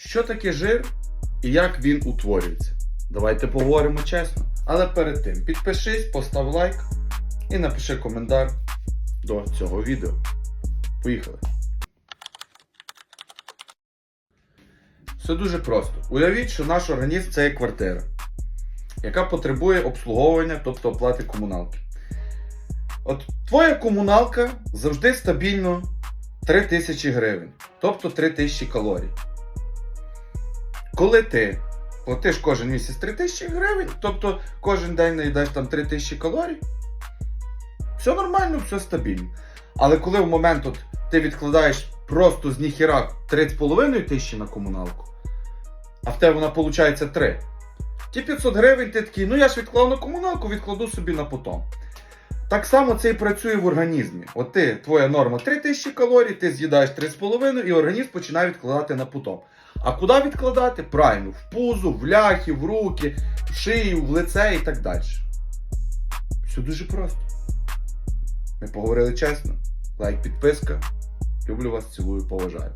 Що таке жир і як він утворюється? Давайте поговоримо чесно. Але перед тим підпишись, постав лайк і напиши коментар до цього відео. Поїхали. Все дуже просто. Уявіть, що наш організм це є квартира, яка потребує обслуговування, тобто оплати комуналки. От твоя комуналка завжди стабільно 3000 гривень, тобто 3000 калорій. Коли ти платиш кожен місяць 3000 гривень, тобто кожен день наїдаєш там 3000 калорій, все нормально, все стабільно. Але коли в момент от ти відкладаєш просто з ніхіра 3,5 тисячі на комуналку, а в тебе вона виходить 3. Ті 500 гривень ти такий, ну я ж відклав на комуналку, відкладу собі на потом. Так само це і працює в організмі. От ти, твоя норма 3000 калорій, ти з'їдаєш 3,5 і організм починає відкладати на потом. А куди відкладати? Правильно, в пузо, в ляхи, в руки, в шию, в лице і так далі. Все дуже просто. Ми поговорили чесно. Лайк, підписка. Люблю вас, цілую, поважаю.